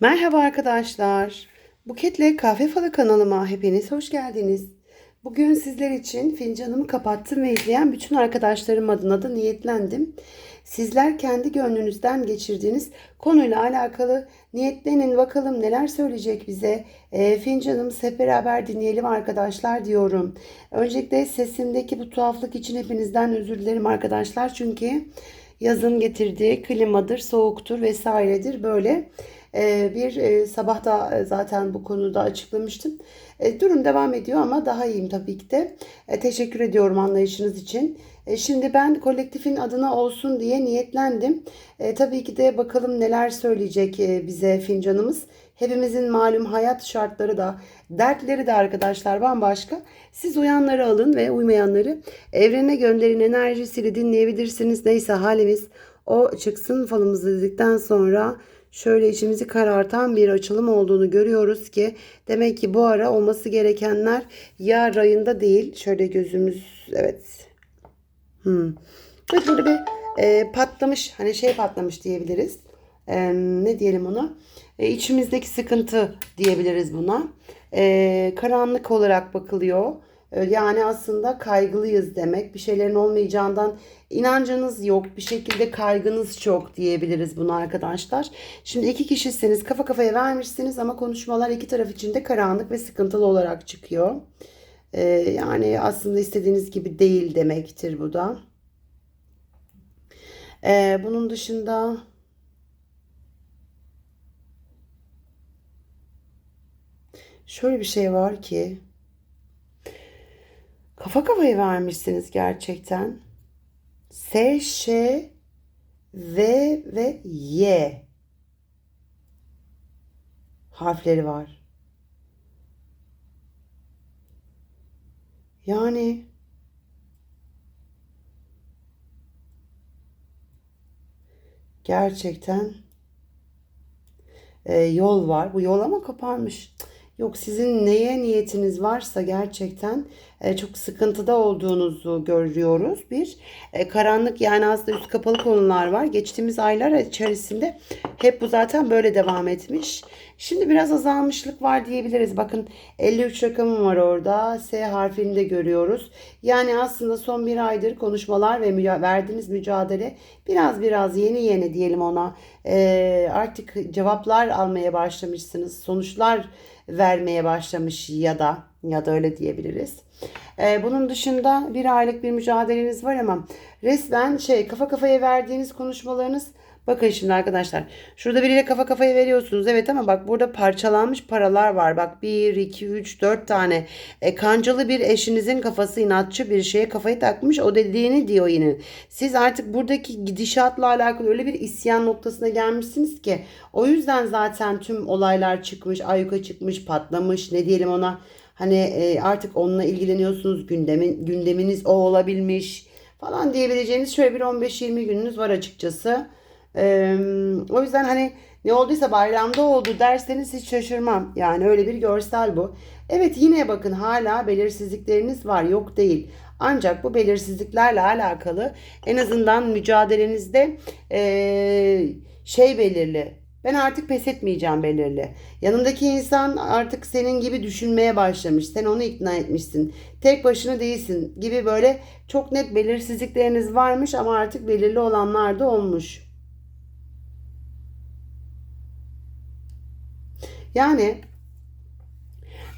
Merhaba arkadaşlar. Buketle Kahve Falı kanalıma hepiniz hoş geldiniz. Bugün sizler için fincanımı kapattım ve izleyen bütün arkadaşlarım adına da niyetlendim. Sizler kendi gönlünüzden geçirdiğiniz konuyla alakalı niyetlenin bakalım neler söyleyecek bize. E, fincanımız hep beraber dinleyelim arkadaşlar diyorum. Öncelikle sesimdeki bu tuhaflık için hepinizden özür dilerim arkadaşlar. Çünkü yazın getirdiği klimadır, soğuktur vesairedir böyle. Ee, bir e, sabah da zaten bu konuda açıklamıştım. E, durum devam ediyor ama daha iyiyim tabii ki de. E, teşekkür ediyorum anlayışınız için. E, şimdi ben kolektifin adına olsun diye niyetlendim. E, tabii ki de bakalım neler söyleyecek e, bize fincanımız. Hepimizin malum hayat şartları da, dertleri de arkadaşlar bambaşka. Siz uyanları alın ve uymayanları evrene gönderin enerjisiyle dinleyebilirsiniz. Neyse halimiz o çıksın falımızı dedikten sonra şöyle içimizi karartan bir açılım olduğunu görüyoruz ki demek ki bu ara olması gerekenler ya rayında değil. Şöyle gözümüz evet. Hmm. Burada bir e, patlamış hani şey patlamış diyebiliriz. E, ne diyelim ona? E, içimizdeki sıkıntı diyebiliriz buna. E, karanlık olarak bakılıyor. E, yani aslında kaygılıyız demek. Bir şeylerin olmayacağından inancınız yok. Bir şekilde kaygınız çok diyebiliriz bunu arkadaşlar. Şimdi iki kişisiniz. Kafa kafaya vermişsiniz ama konuşmalar iki taraf için de karanlık ve sıkıntılı olarak çıkıyor. E, yani aslında istediğiniz gibi değil demektir bu da. E, bunun dışında... Şöyle bir şey var ki kafa kafaya vermişsiniz gerçekten. S, Ş, V ve Y harfleri var. Yani gerçekten e, yol var. Bu yol ama kapanmış. Yok sizin neye niyetiniz varsa gerçekten e, çok sıkıntıda olduğunuzu görüyoruz. Bir e, karanlık yani aslında üst kapalı konular var. Geçtiğimiz aylar içerisinde hep bu zaten böyle devam etmiş. Şimdi biraz azalmışlık var diyebiliriz. Bakın 53 rakamım var orada. S harfini de görüyoruz. Yani aslında son bir aydır konuşmalar ve müca verdiğiniz mücadele biraz biraz yeni yeni diyelim ona. E, artık cevaplar almaya başlamışsınız. Sonuçlar vermeye başlamış ya da ya da öyle diyebiliriz. Ee, bunun dışında bir aylık bir mücadeleniz var ama resmen şey kafa kafaya verdiğiniz konuşmalarınız Bakın şimdi arkadaşlar. Şurada biriyle kafa kafaya veriyorsunuz. Evet ama bak burada parçalanmış paralar var. Bak 1, 2, 3, 4 tane. E, kancalı bir eşinizin kafası inatçı bir şeye kafayı takmış. O dediğini diyor yine. Siz artık buradaki gidişatla alakalı öyle bir isyan noktasına gelmişsiniz ki. O yüzden zaten tüm olaylar çıkmış. Ayyuka çıkmış, patlamış. Ne diyelim ona. Hani e, artık onunla ilgileniyorsunuz. Gündemin, gündeminiz o olabilmiş falan diyebileceğiniz şöyle bir 15-20 gününüz var açıkçası. Ee, o yüzden hani ne olduysa bayramda oldu derseniz hiç şaşırmam. Yani öyle bir görsel bu. Evet yine bakın hala belirsizlikleriniz var yok değil. Ancak bu belirsizliklerle alakalı en azından mücadelenizde ee, şey belirli. Ben artık pes etmeyeceğim belirli. Yanındaki insan artık senin gibi düşünmeye başlamış. Sen onu ikna etmişsin. Tek başına değilsin gibi böyle çok net belirsizlikleriniz varmış ama artık belirli olanlar da olmuş. Yani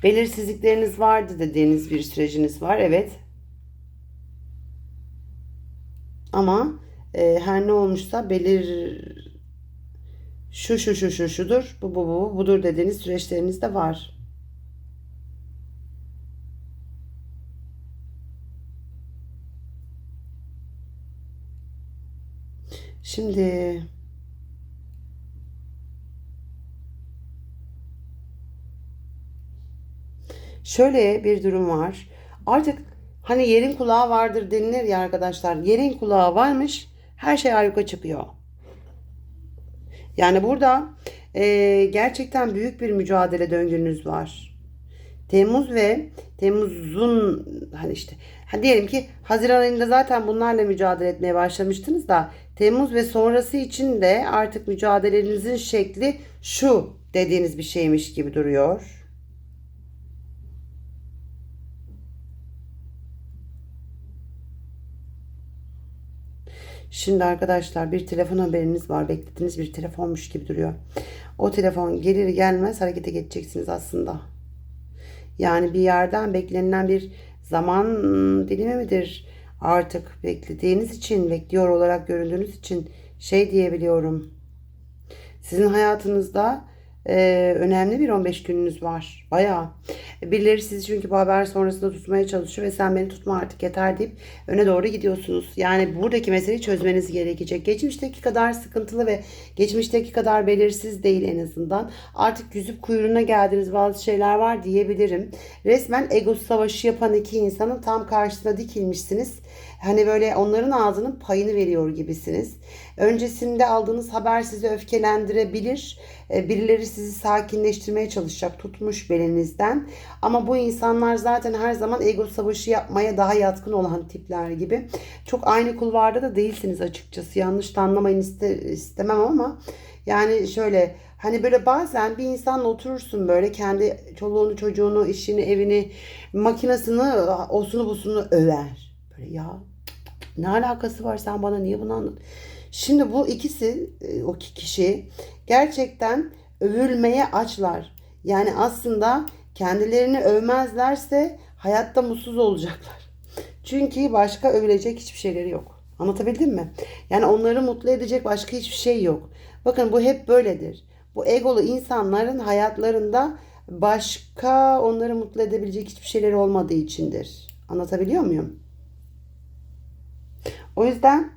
belirsizlikleriniz vardı dediğiniz bir süreciniz var. Evet. Ama e, her ne olmuşsa belir şu şu şu şu şudur bu bu bu budur dediğiniz süreçleriniz de var. Şimdi şöyle bir durum var. Artık hani yerin kulağı vardır denilir ya arkadaşlar. Yerin kulağı varmış her şey ayyuka çıkıyor. Yani burada e, gerçekten büyük bir mücadele döngünüz var. Temmuz ve Temmuz'un hani işte ha diyelim ki Haziran ayında zaten bunlarla mücadele etmeye başlamıştınız da Temmuz ve sonrası için de artık mücadelenizin şekli şu dediğiniz bir şeymiş gibi duruyor. Şimdi arkadaşlar bir telefon haberiniz var. Beklediğiniz bir telefonmuş gibi duruyor. O telefon gelir gelmez harekete geçeceksiniz aslında. Yani bir yerden beklenilen bir zaman dilimi midir? Artık beklediğiniz için, bekliyor olarak göründüğünüz için şey diyebiliyorum. Sizin hayatınızda e, önemli bir 15 gününüz var. Bayağı. Birileri sizi çünkü bu haber sonrasında tutmaya çalışıyor ve sen beni tutma artık yeter deyip öne doğru gidiyorsunuz. Yani buradaki meseleyi çözmeniz gerekecek. Geçmişteki kadar sıkıntılı ve geçmişteki kadar belirsiz değil en azından. Artık yüzüp kuyruğuna geldiğiniz bazı şeyler var diyebilirim. Resmen ego savaşı yapan iki insanın tam karşısına dikilmişsiniz. Hani böyle onların ağzının payını veriyor gibisiniz. Öncesinde aldığınız haber sizi öfkelendirebilir. E, Birileri sizi sakinleştirmeye çalışacak tutmuş belinizden. Ama bu insanlar zaten her zaman ego savaşı yapmaya daha yatkın olan tipler gibi. Çok aynı kulvarda da değilsiniz açıkçası. Yanlış da anlamayın iste, istemem ama yani şöyle hani böyle bazen bir insanla oturursun böyle kendi çoluğunu çocuğunu işini evini makinesini osunu busunu över. Böyle ya ne alakası var sen bana niye bunu anlat? Şimdi bu ikisi e, o iki kişi gerçekten övülmeye açlar. Yani aslında kendilerini övmezlerse hayatta mutsuz olacaklar. Çünkü başka övülecek hiçbir şeyleri yok. Anlatabildim mi? Yani onları mutlu edecek başka hiçbir şey yok. Bakın bu hep böyledir. Bu egolu insanların hayatlarında başka onları mutlu edebilecek hiçbir şeyleri olmadığı içindir. Anlatabiliyor muyum? O yüzden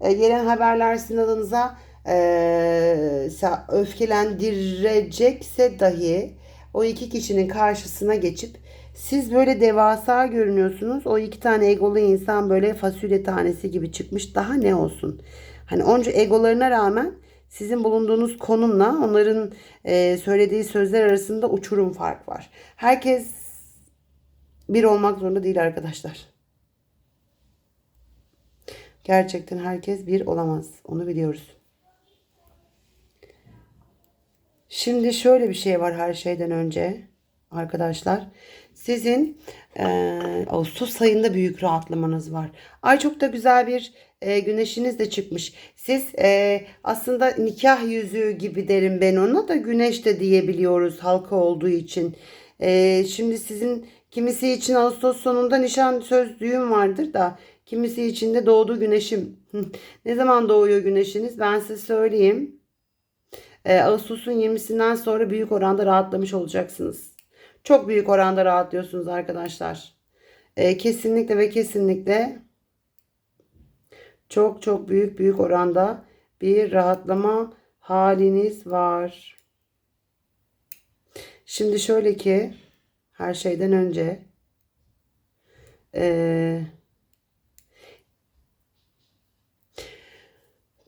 e, gelen haberler sizin adınıza e, öfkelendirecekse dahi o iki kişinin karşısına geçip siz böyle devasa görünüyorsunuz. O iki tane egolu insan böyle fasulye tanesi gibi çıkmış. Daha ne olsun? Hani onca egolarına rağmen sizin bulunduğunuz konumla onların e, söylediği sözler arasında uçurum fark var. Herkes bir olmak zorunda değil arkadaşlar. Gerçekten herkes bir olamaz. Onu biliyoruz. Şimdi şöyle bir şey var her şeyden önce arkadaşlar. Sizin e, Ağustos ayında büyük rahatlamanız var. Ay çok da güzel bir e, güneşiniz de çıkmış. Siz e, aslında nikah yüzüğü gibi derim ben ona da güneş de diyebiliyoruz halka olduğu için. E, şimdi sizin kimisi için Ağustos sonunda nişan söz düğün vardır da kimisi için de doğdu güneşim. ne zaman doğuyor güneşiniz ben size söyleyeyim. E, Ağustos'un 20'sinden sonra büyük oranda rahatlamış olacaksınız. Çok büyük oranda rahatlıyorsunuz arkadaşlar. E, kesinlikle ve kesinlikle çok çok büyük büyük oranda bir rahatlama haliniz var. Şimdi şöyle ki her şeyden önce eee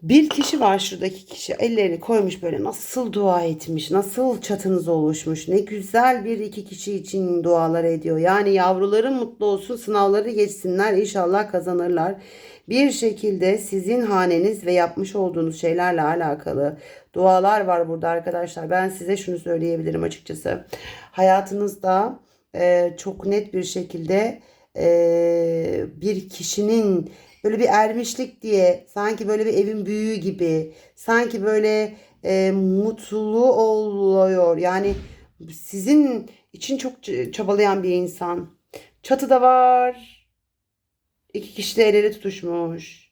Bir kişi var şuradaki kişi ellerini koymuş böyle nasıl dua etmiş nasıl çatınız oluşmuş ne güzel bir iki kişi için dualar ediyor. Yani yavruların mutlu olsun sınavları geçsinler inşallah kazanırlar. Bir şekilde sizin haneniz ve yapmış olduğunuz şeylerle alakalı dualar var burada arkadaşlar. Ben size şunu söyleyebilirim açıkçası. Hayatınızda e, çok net bir şekilde e, bir kişinin böyle bir ermişlik diye sanki böyle bir evin büyüğü gibi sanki böyle e, mutlu oluyor. Yani sizin için çok çabalayan bir insan. Çatıda var. İki kişi de el ele tutuşmuş.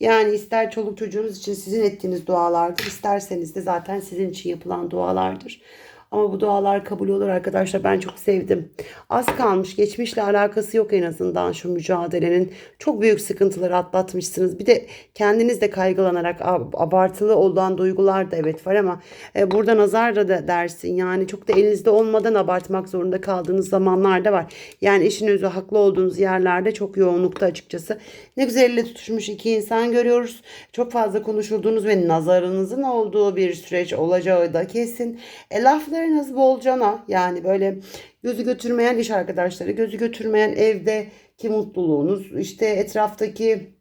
Yani ister çoluk çocuğunuz için sizin ettiğiniz dualardır. isterseniz de zaten sizin için yapılan dualardır. Ama bu dualar kabul olur arkadaşlar. Ben çok sevdim. Az kalmış. Geçmişle alakası yok en azından şu mücadelenin. Çok büyük sıkıntıları atlatmışsınız. Bir de kendiniz de kaygılanarak abartılı olan duygular da evet var ama e, burada nazar da dersin. Yani çok da elinizde olmadan abartmak zorunda kaldığınız zamanlar da var. Yani işin özü haklı olduğunuz yerlerde çok yoğunlukta açıkçası. Ne güzel elle tutuşmuş iki insan görüyoruz. Çok fazla konuşulduğunuz ve nazarınızın olduğu bir süreç olacağı da kesin. E, lafları Arkadaşlarınız bolcana yani böyle gözü götürmeyen iş arkadaşları, gözü götürmeyen evdeki mutluluğunuz, işte etraftaki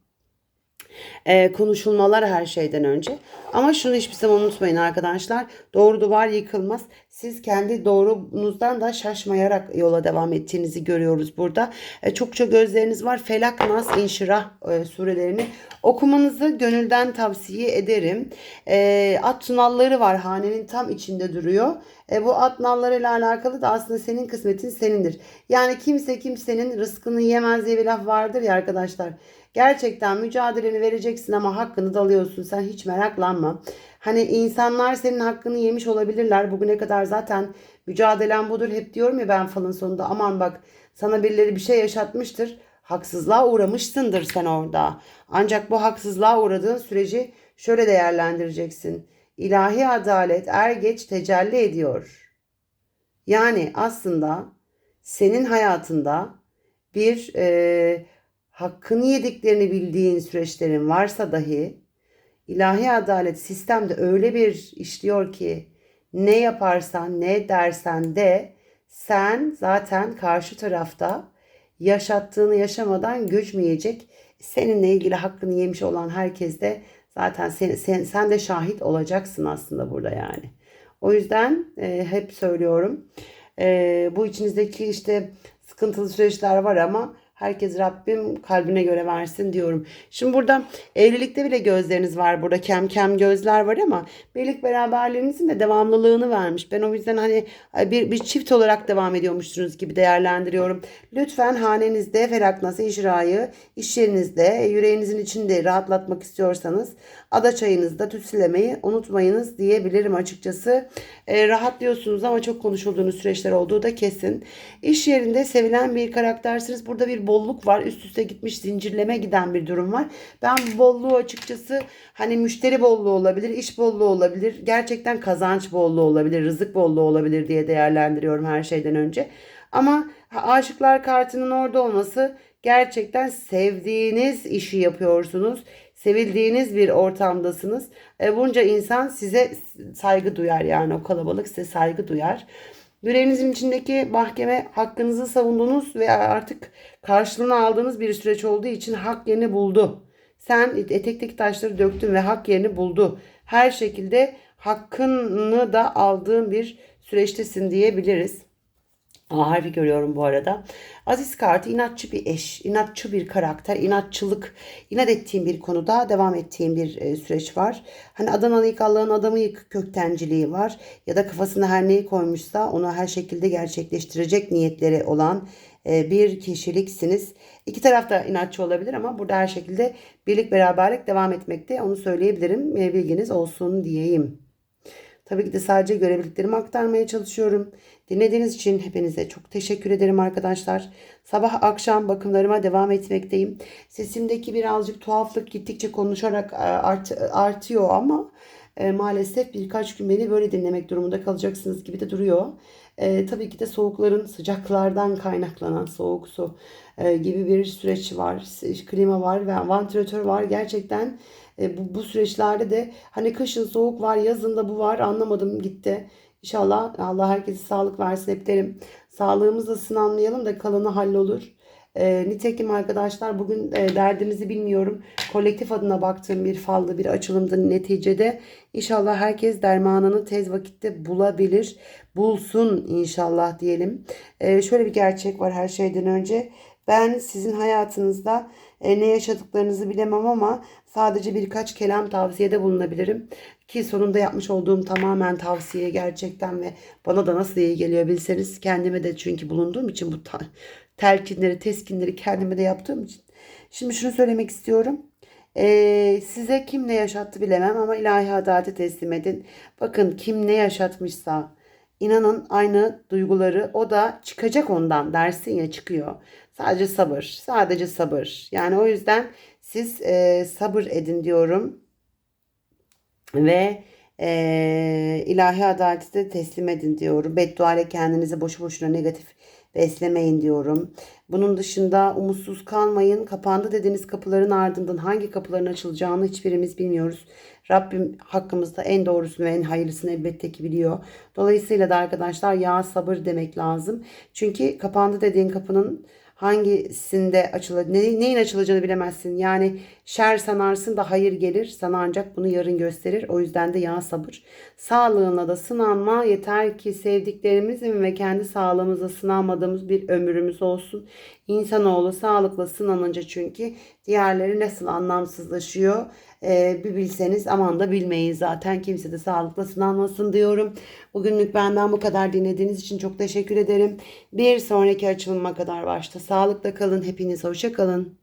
e, konuşulmalar her şeyden önce. Ama şunu hiçbir zaman unutmayın arkadaşlar. Doğru duvar yıkılmaz. Siz kendi doğrunuzdan da şaşmayarak yola devam ettiğinizi görüyoruz burada. E, çokça gözleriniz var. Felak, Nas, İnşirah e, surelerini okumanızı gönülden tavsiye ederim. E, at tunalları var. Hanenin tam içinde duruyor. E, bu at nallarıyla alakalı da aslında senin kısmetin senindir. Yani kimse kimsenin rızkını yemez diye bir laf vardır ya arkadaşlar. Gerçekten mücadeleni vereceksin ama hakkını da alıyorsun. Sen hiç meraklanma. Hani insanlar senin hakkını yemiş olabilirler. Bugüne kadar zaten mücadelen budur. Hep diyorum ya ben falın sonunda aman bak sana birileri bir şey yaşatmıştır. Haksızlığa uğramışsındır sen orada. Ancak bu haksızlığa uğradığın süreci şöyle değerlendireceksin. İlahi adalet er geç tecelli ediyor. Yani aslında senin hayatında bir e, hakkını yediklerini bildiğin süreçlerin varsa dahi ilahi adalet sistemde öyle bir işliyor ki ne yaparsan ne dersen de sen zaten karşı tarafta yaşattığını yaşamadan göçmeyecek. Seninle ilgili hakkını yemiş olan herkes de zaten sen, sen, sen de şahit olacaksın aslında burada yani. O yüzden e, hep söylüyorum. E, bu içinizdeki işte sıkıntılı süreçler var ama Herkes Rabbim kalbine göre versin diyorum. Şimdi burada evlilikte bile gözleriniz var. Burada kem kem gözler var ama birlik beraberliğinizin de devamlılığını vermiş. Ben o yüzden hani bir, bir çift olarak devam ediyormuşsunuz gibi değerlendiriyorum. Lütfen hanenizde felaknası icrayı, iş yerinizde, yüreğinizin içinde rahatlatmak istiyorsanız ada çayınızda tütsülemeyi unutmayınız diyebilirim açıkçası. E, rahatlıyorsunuz ama çok konuşulduğunuz süreçler olduğu da kesin. İş yerinde sevilen bir karaktersiniz. Burada bir bolluk var. Üst üste gitmiş zincirleme giden bir durum var. Ben bolluğu açıkçası hani müşteri bolluğu olabilir, iş bolluğu olabilir. Gerçekten kazanç bolluğu olabilir, rızık bolluğu olabilir diye değerlendiriyorum her şeyden önce. Ama aşıklar kartının orada olması gerçekten sevdiğiniz işi yapıyorsunuz. Sevildiğiniz bir ortamdasınız. E, bunca insan size saygı duyar yani o kalabalık size saygı duyar. Yüreğinizin içindeki mahkeme hakkınızı savundunuz ve artık karşılığını aldığınız bir süreç olduğu için hak yerini buldu. Sen etekteki taşları döktün ve hak yerini buldu. Her şekilde hakkını da aldığın bir süreçtesin diyebiliriz. A harfi görüyorum bu arada. Aziz kartı inatçı bir eş, inatçı bir karakter, inatçılık, inat ettiğim bir konuda devam ettiğim bir e, süreç var. Hani Adanalı ilk Allah'ın adamı yık köktenciliği var. Ya da kafasına her neyi koymuşsa onu her şekilde gerçekleştirecek niyetleri olan e, bir kişiliksiniz. İki taraf da inatçı olabilir ama burada her şekilde birlik beraberlik devam etmekte. Onu söyleyebilirim. E, bilginiz olsun diyeyim. Tabii ki de sadece görebildiklerimi aktarmaya çalışıyorum. Dinlediğiniz için hepinize çok teşekkür ederim arkadaşlar. Sabah akşam bakımlarıma devam etmekteyim. Sesimdeki birazcık tuhaflık gittikçe konuşarak e, art, artıyor ama e, maalesef birkaç gün beni böyle dinlemek durumunda kalacaksınız gibi de duruyor. E, tabii ki de soğukların sıcaklardan kaynaklanan soğuk su e, gibi bir süreç var. Klima var ve vantilatör var. Gerçekten e, bu, bu süreçlerde de hani kışın soğuk var, yazın da bu var anlamadım gitti. İnşallah Allah herkese sağlık versin hep derim. Sağlığımızla sınanmayalım da kalanı hallolur. E, nitekim arkadaşlar bugün e, derdinizi bilmiyorum. Kolektif adına baktığım bir faldı bir açılımdı neticede. İnşallah herkes dermanını tez vakitte bulabilir. Bulsun inşallah diyelim. E, şöyle bir gerçek var her şeyden önce. Ben sizin hayatınızda e, ne yaşadıklarınızı bilemem ama sadece birkaç kelam tavsiyede bulunabilirim. Ki sonunda yapmış olduğum tamamen tavsiye gerçekten ve bana da nasıl iyi geliyor bilseniz kendime de çünkü bulunduğum için bu telkinleri, teskinleri kendime de yaptığım için. Şimdi şunu söylemek istiyorum. Ee, size kim ne yaşattı bilemem ama ilahi adalete teslim edin. Bakın kim ne yaşatmışsa inanın aynı duyguları o da çıkacak ondan dersin ya çıkıyor. Sadece sabır. Sadece sabır. Yani o yüzden siz e, sabır edin diyorum. Ve e, ilahi adaleti teslim edin diyorum. Beddua ile kendinizi boşu boşuna negatif beslemeyin diyorum. Bunun dışında umutsuz kalmayın. Kapandı dediğiniz kapıların ardından hangi kapıların açılacağını hiçbirimiz bilmiyoruz. Rabbim hakkımızda en doğrusunu ve en hayırlısını elbette ki biliyor. Dolayısıyla da arkadaşlar ya sabır demek lazım. Çünkü kapandı dediğin kapının hangisinde açılır, ne, neyin açılacağını bilemezsin. Yani Şer sanarsın da hayır gelir. Sana ancak bunu yarın gösterir. O yüzden de ya sabır. Sağlığına da sınanma. Yeter ki sevdiklerimizin ve kendi sağlığımızla sınanmadığımız bir ömrümüz olsun. İnsanoğlu sağlıkla sınanınca çünkü diğerleri nasıl anlamsızlaşıyor ee, bir bilseniz aman da bilmeyin zaten kimse de sağlıkla sınanmasın diyorum. Bugünlük benden bu kadar dinlediğiniz için çok teşekkür ederim. Bir sonraki açılıma kadar başta sağlıkla kalın. Hepiniz hoşça kalın.